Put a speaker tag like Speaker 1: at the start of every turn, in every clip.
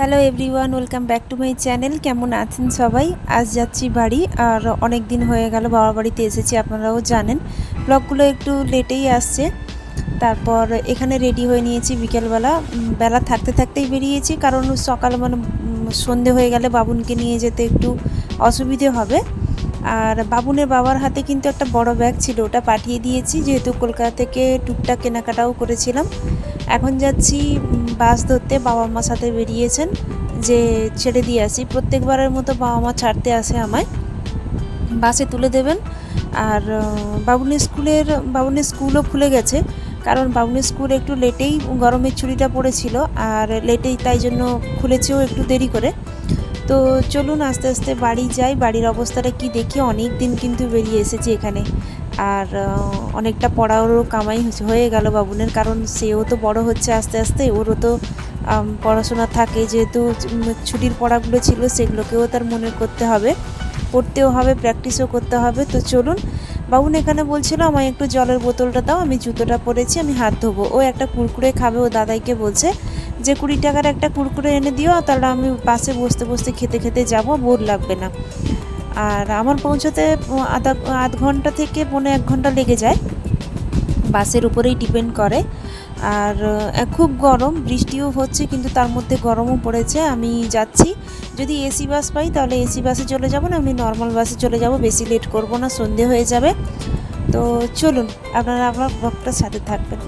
Speaker 1: Hello everyone welcome back to my channel কেমন আছেন সবাই? আজ যাচ্ছি বাড়ি আর অনেক দিন হয়ে গেল বাবার বাড়িতে এসেছি, আপনারাও জানেন। ব্লগগুলো একটু লেটেই আসছে। তারপর এখানে রেডি হয়ে নিয়েছি বিকেলবেলা। বেলা থাকতে থাকতেই বেরিয়েছি, কারণ সকাল মানে সন্ধে হয়ে গেলে বাবুনকে নিয়ে যেতে একটু অসুবিধে হবে। আর বাবুনের বাবার হাতে কিন্তু একটা বড় ব্যাগ ছিল, ওটা পাঠিয়ে দিয়েছি। যেহেতু কলকাতা থেকে টুকটাক কেনাকাটাও করেছিলাম। এখন যাচ্ছি বাস ধরতে। বাবা মার সাথে বেরিয়েছেন যে ছেড়ে দিয়ে আসি। প্রত্যেকবারের মতো বাবা মা ছাড়তে আসে আমায়। বাসে তুলে দেবেন। আর বাবুনের স্কুলের, বাবুনের স্কুলও খুলে গেছে। কারণ বাবুনের স্কুল একটু লেটেই গরমের ছুটিটা পড়েছিল। আর লেটেই তাই জন্য খুলেছেও একটু দেরি করে। তো চলুন আস্তে আস্তে বাড়ি যাই। বাড়ির অবস্থাটা কি দেখি? অনেক দিন কিন্তু বেরিয়ে এসেছি এখানে। আর অনেকটা পড়ারও কামাই হয়ে গেল বাবুনের। কারণ সেও তো বড় হচ্ছে আস্তে আস্তে, ওরও তো পড়াশোনা থাকে। যেহেতু ছুটির পড়াগুলো ছিল, সেগুলোকেও তার মনে করতে হবে। পড়তেও হবে, প্র্যাকটিসও করতে হবে। তো চলুন, বাবুন এখানে বলছিল, আমায় একটু জলের বোতলটা দাও, আমি জুতোটা পরেছি, আমি হাত ধোবো। ও একটা কুরকুরে খাবে, ও দাদাইকে বলছে। যে কুড়ি টাকার একটা কুরকুরে এনে দিও তাহলে আমি বাসে বসতে বসতে খেতে খেতে যাব, বোর লাগবে না। আর আমার পৌঁছতে আধা, আধ ঘণ্টা থেকে পৌনে এক ঘণ্টা লেগে যায়। বাসের উপরেই ডিপেন্ড করে। আর খুব গরম, বৃষ্টিও হচ্ছে কিন্তু তার মধ্যে গরমও পড়েছে। আমি যাচ্ছি। যদি এসি বাস পাই তাহলে এসি বাসে চলে যাব না, আমি নর্মাল বাসে চলে যাব, বেশি লেট করব না, সন্ধে হয়ে যাবে। তো চলুন, আপনারা আমার ব্লগটার সাথে থাকবেন।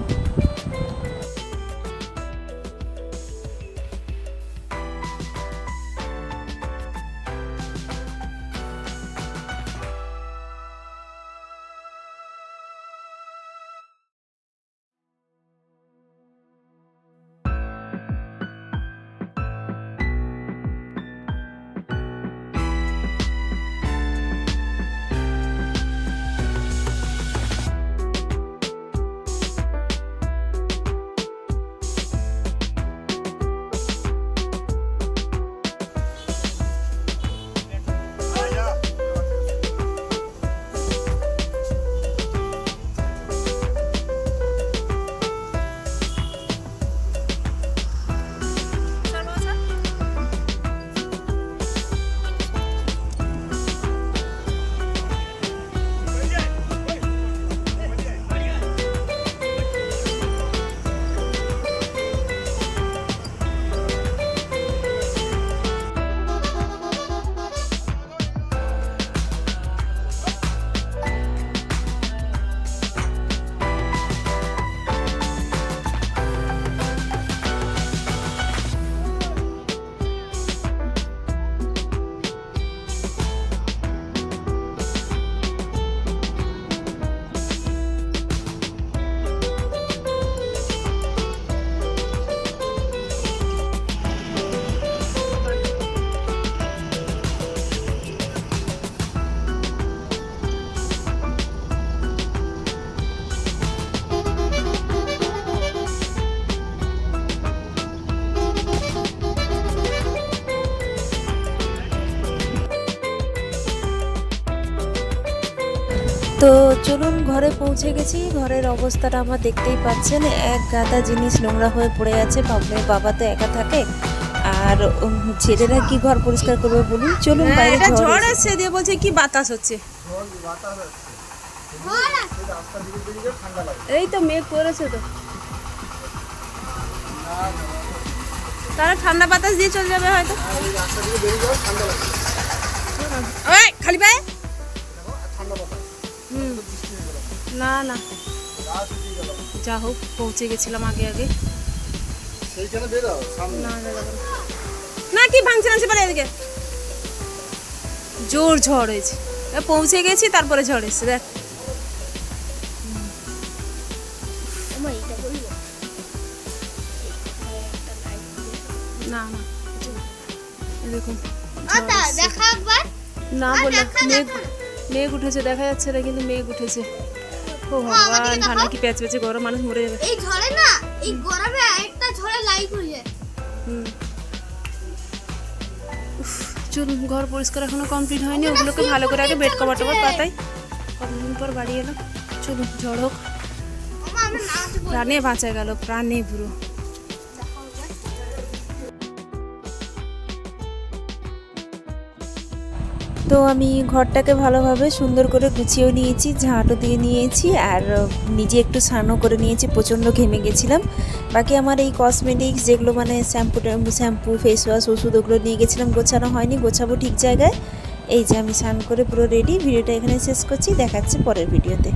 Speaker 1: তো চলুন ঘরে পৌঁছে গেছি। ঘরের অবস্থাটা আমার দেখতেই পাচ্ছেন। এক গাদা জিনিস নোংরা হয়ে পড়ে আছে বাবুনের বাবা তো একা থাকে। আর ছেলেরা কি ঘর পরিষ্কার করবে বলুন? চলুন
Speaker 2: হ্যাঁ,
Speaker 1: বাইরে ঝড়। এসছে
Speaker 2: দিয়ে বলছে কি বাতাস হচ্ছে। এই তো মেঘ করেছে তো। তারা ঠান্ডা বাতাস দিয়ে চলে যাবে হয়তো। খালি পায়ে। না না। যা হোক পৌঁছে গেছিলাম আগে আগে।
Speaker 3: সেইখানে বেরো সামনে।
Speaker 2: না কি ভাঙছে না পারে এদিকে। জোর ঝড় হয়েছে। পৌঁছে গেছি তারপরে ঝড় এসছে দেখ। না না দেখুন না বলে মেঘ মেঘ উঠেছে দেখা যাচ্ছে না কিন্তু মেঘ উঠেছে। ও ভগবান ঠান্ডা কি প্যাচ প্যাচে গরম মানুষ মরে যাবে।
Speaker 4: এই ঝড়ে না এই গরমে একটা ঝড়ে লাইট হয়ে যায়।
Speaker 2: হুম। চলুন ঘর পরিষ্কার এখনও কমপ্লিট হয়নি। ওগুলোকে ভালো করে আগে বেড কভার টভার পাতাই। কতদিন পর বাড়ি এলো? চলুন ঝড় হোক। প্রাণে বাঁচা গেল প্রাণে পুরো
Speaker 1: তো আমি ঘরটাকে ভালোভাবে সুন্দর করে গুছিয়েও নিয়েছি, ঝাঁটও দিয়ে নিয়েছি আর নিজে একটু স্নানও করে নিয়েছি, প্রচণ্ড ঘেমে গেছিলাম। বাকি আমার এই কসমেটিক্স যেগুলো মানে শ্যাম্পু শ্যাম্পু ফেস ওয়াশ ওষুধ ওগুলো নিয়ে গেছিলাম, গোছানো হয়নি, গোছাবো ঠিক জায়গায়। এই যে আমি স্নান করে পুরো রেডি ভিডিওটা এখানে শেষ করছি, দেখাচ্ছি পরের ভিডিওতে।